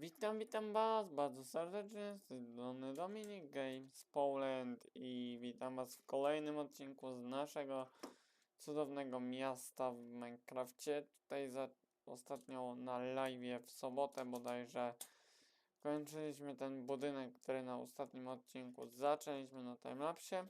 Witam, witam was bardzo serdecznie, z tej strony Dominik Games Poland i witam was w kolejnym odcinku z naszego cudownego miasta w Minecrafcie. Tutaj za, ostatnio na live w sobotę bodajże kończyliśmy ten budynek, który na ostatnim odcinku zaczęliśmy na timelapsie.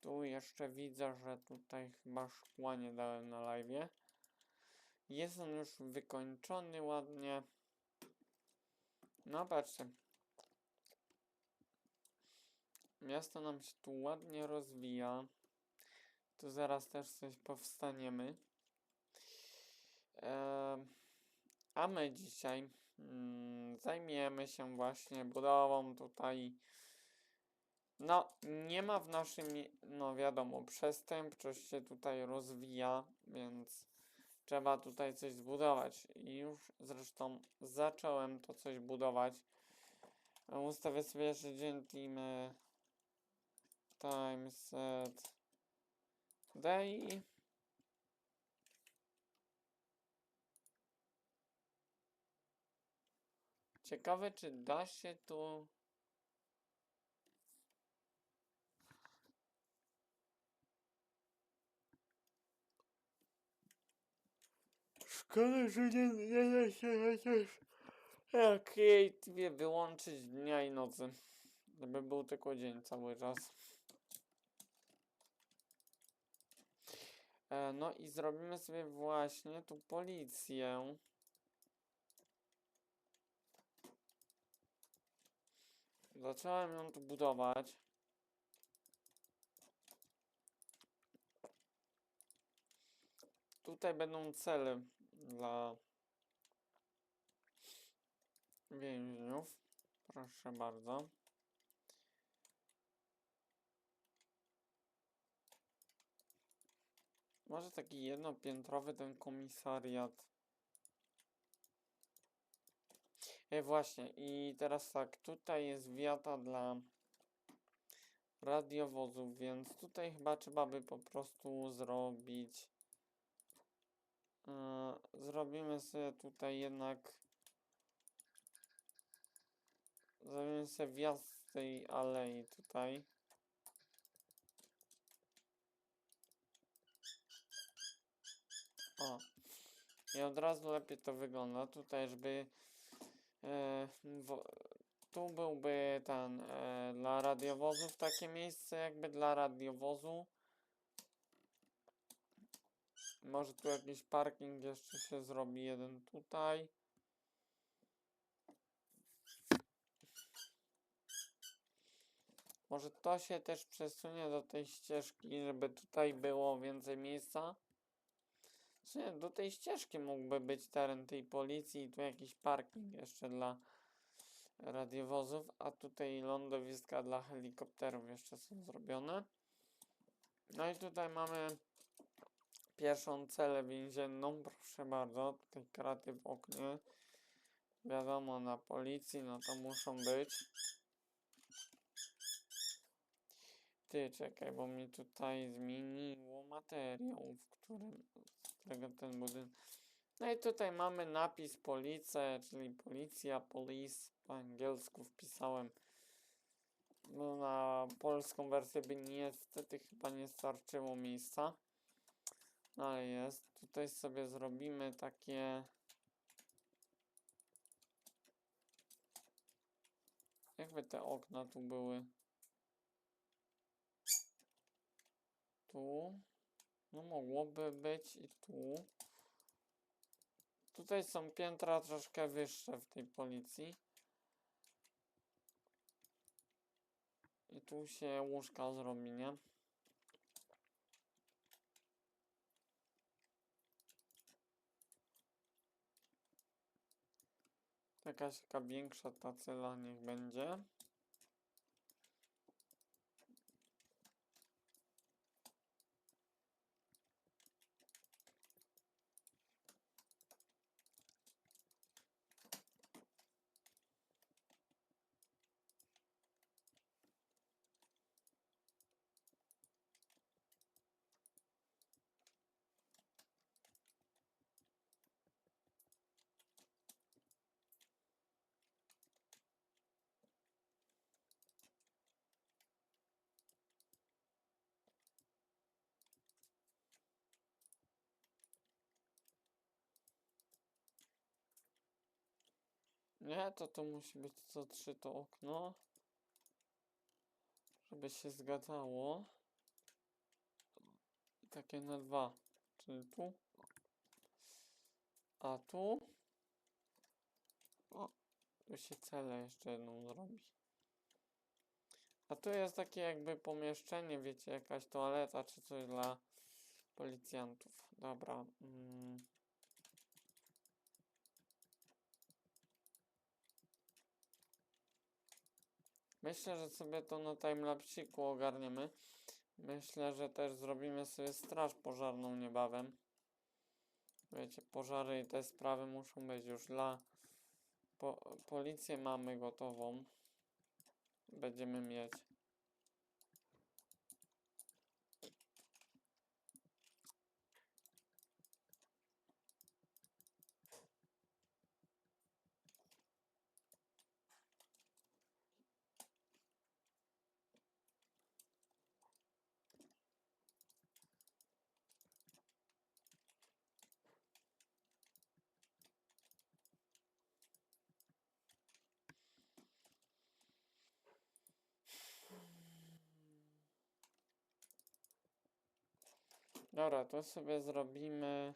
Tu jeszcze widzę, że tutaj chyba szkła nie dałem na live. Jest on już wykończony ładnie. No patrzcie. Miasto nam się tu ładnie rozwija. Tu zaraz też coś powstaniemy. Eee, a my dzisiaj mm, zajmiemy się właśnie budową tutaj. No, nie ma w naszym, no wiadomo, przestępczość się tutaj rozwija, więc trzeba tutaj coś zbudować. I już zresztą zacząłem to coś budować. Ustawię sobie jeszcze Gentime Time Set Day. Ciekawe, czy da się tu. Szkoda, że nie, nie da się chociaż okay, wyłączyć dnia i nocy. Żeby był tylko dzień cały czas. E, no i zrobimy sobie właśnie tu policję. Zacząłem ją tu budować. Tutaj będą cele dla więźniów. Proszę bardzo. Może taki jednopiętrowy ten komisariat. E, właśnie, i teraz tak, tutaj jest wiata dla radiowozów, więc tutaj chyba trzeba by po prostu zrobić. E, zrobimy sobie tutaj jednak. Zrobimy sobie wjazd z tej alei tutaj. O. I od razu lepiej to wygląda. Tutaj, żeby e, tu byłby ten e, dla radiowozów takie miejsce jakby dla radiowozu. Może tu jakiś parking jeszcze się zrobi jeden tutaj. Może to się też przesunie do tej ścieżki, żeby tutaj było więcej miejsca. Sumie do tej ścieżki mógłby być teren tej policji i tu jakiś parking jeszcze dla radiowozów, a tutaj lądowiska dla helikopterów jeszcze są zrobione. No i tutaj mamy pierwszą celę więzienną, proszę bardzo, tutaj kraty w oknie. Wiadomo, na policji, no to muszą być. Ty, czekaj, bo mi tutaj zmieniło materiał, w którym, z którego ten budynek. No i tutaj mamy napis policja, czyli policja, police, po angielsku wpisałem. No na polską wersję by niestety chyba nie starczyło miejsca. Ale jest. Tutaj sobie zrobimy takie... Jakby te okna tu były. Tu. No mogłoby być i tu. Tutaj są piętra troszkę wyższe w tej policji. I tu się łóżka zrobi, nie? Jakaś taka większa ta cela niech będzie. Nie, to to musi być co trzy to okno. Żeby się zgadzało. Takie na dwa. Czyli tu. A tu. O, tu się cele jeszcze jedną zrobi. A tu jest takie jakby pomieszczenie, wiecie, jakaś toaleta czy coś dla policjantów. Dobra. Mm. Myślę, że sobie to na timelapsiku ogarniemy. Myślę, że też zrobimy sobie straż pożarną niebawem. Wiecie, pożary i te sprawy muszą być już dla... Po, policję mamy gotową. Będziemy mieć. Dobra, to sobie zrobimy.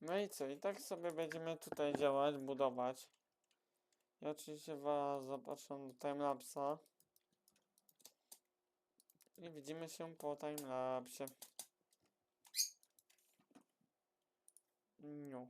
No i co? I tak sobie będziemy tutaj działać, budować. Ja oczywiście was zapraszam do timelapsa. I widzimy się po timelapsie. No.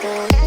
Thank.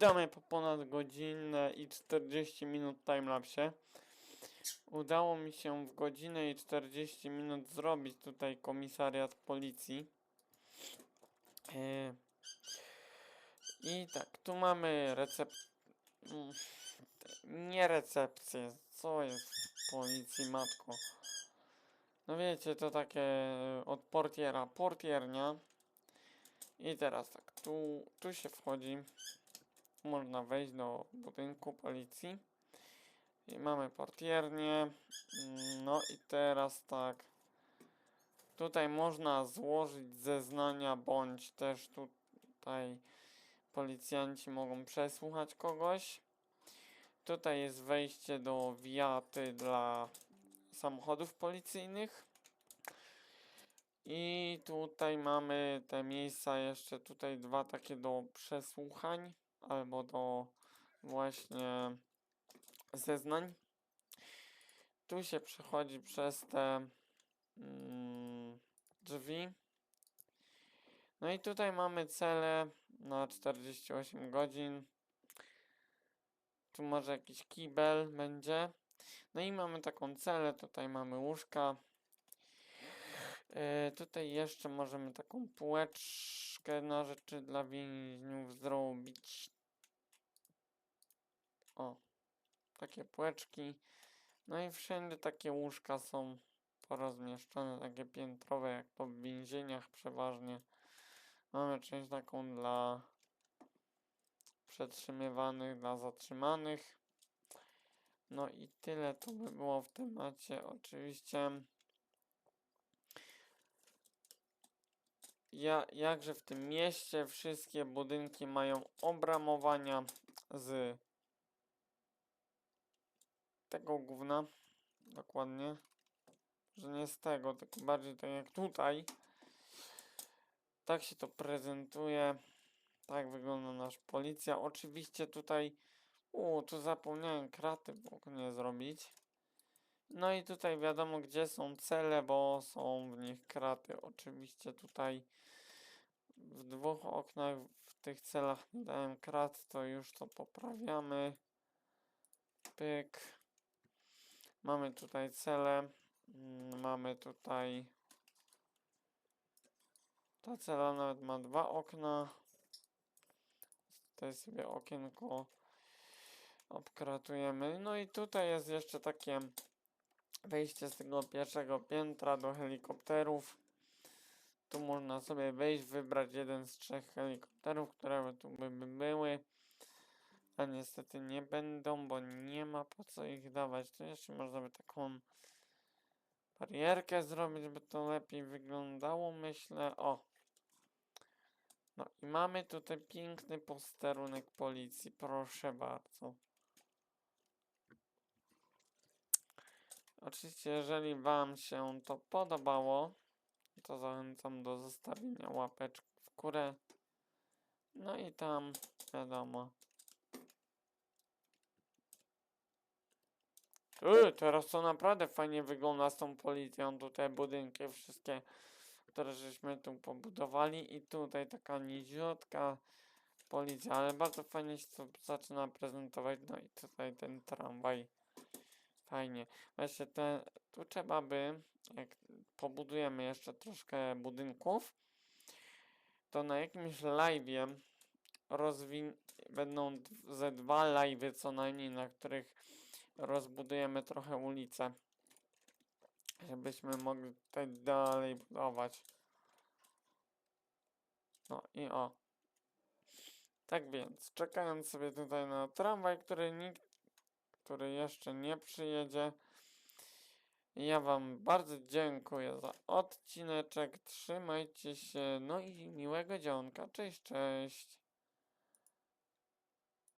Witamy po ponad godzinę i 40 minut timelapsie. Udało mi się w godzinę i 40 minut zrobić tutaj komisariat policji. E, I tak, tu mamy recept... mm, Nie recepcję, co jest w policji, matko? No wiecie, to takie e, od portiera, portiernia. I teraz tak, tu, tu się wchodzi. Można wejść do budynku policji. I mamy portiernię. Mm, No i teraz tak. Tutaj można złożyć zeznania, bądź też tutaj policjanci mogą przesłuchać kogoś. Tutaj jest wejście do wiaty dla samochodów policyjnych. I tutaj mamy te miejsca jeszcze tutaj dwa takie do przesłuchań albo do właśnie zeznań. Tu się przechodzi przez te mm, drzwi. No i tutaj mamy cele na 48 godzin. Tu może jakiś kibel będzie. No i mamy taką celę, tutaj mamy łóżka. E, tutaj jeszcze możemy taką półeczkę na rzeczy dla więźniów zrobić. O, takie półeczki. No i wszędzie takie łóżka są porozmieszczone, takie piętrowe, jak w więzieniach przeważnie. Mamy część taką dla przetrzymywanych, dla zatrzymanych. No i tyle to by było w temacie. Oczywiście. Ja, jakże w tym mieście wszystkie budynki mają obramowania z tego gówna. Dokładnie. Że nie z tego, tylko bardziej tak jak tutaj. Tak się to prezentuje. Tak wygląda nasz policja. Oczywiście tutaj. U, tu zapomniałem kraty w oknie zrobić. No i tutaj wiadomo gdzie są cele, bo są w nich kraty. Oczywiście tutaj w dwóch oknach w tych celach dałem krat, to już to poprawiamy. Pyk. Mamy tutaj cele. Mm, Mamy tutaj. Ta cela nawet ma dwa okna. Tutaj sobie okienko obkratujemy. No i tutaj jest jeszcze takie wejście z tego pierwszego piętra do helikopterów. Tu można sobie wejść, wybrać jeden z trzech helikopterów, które tu by by były. A niestety nie będą, bo nie ma po co ich dawać. Tu jeszcze można by taką barierkę zrobić, by to lepiej wyglądało, myślę. O! No i mamy tutaj piękny posterunek policji, proszę bardzo. Oczywiście, jeżeli Wam się to podobało, to zachęcam do zostawienia łapeczki w górę. No i tam, wiadomo. Ty, teraz to naprawdę fajnie wygląda z tą policją. Tutaj budynki wszystkie, które żeśmy tu pobudowali. I tutaj taka niziutka policja, ale bardzo fajnie się to zaczyna prezentować. No i tutaj ten tramwaj. Fajnie. Właśnie te, tu trzeba by, jak pobudujemy jeszcze troszkę budynków, to na jakimś live'ie rozwin będą ze dwa live'y co najmniej, na których rozbudujemy trochę ulicę. Żebyśmy mogli tutaj dalej budować. No i o. Tak więc, czekając sobie tutaj na tramwaj, który nikt, który jeszcze nie przyjedzie. Ja wam bardzo dziękuję za odcineczek. Trzymajcie się. No i miłego dzionka. Cześć, cześć.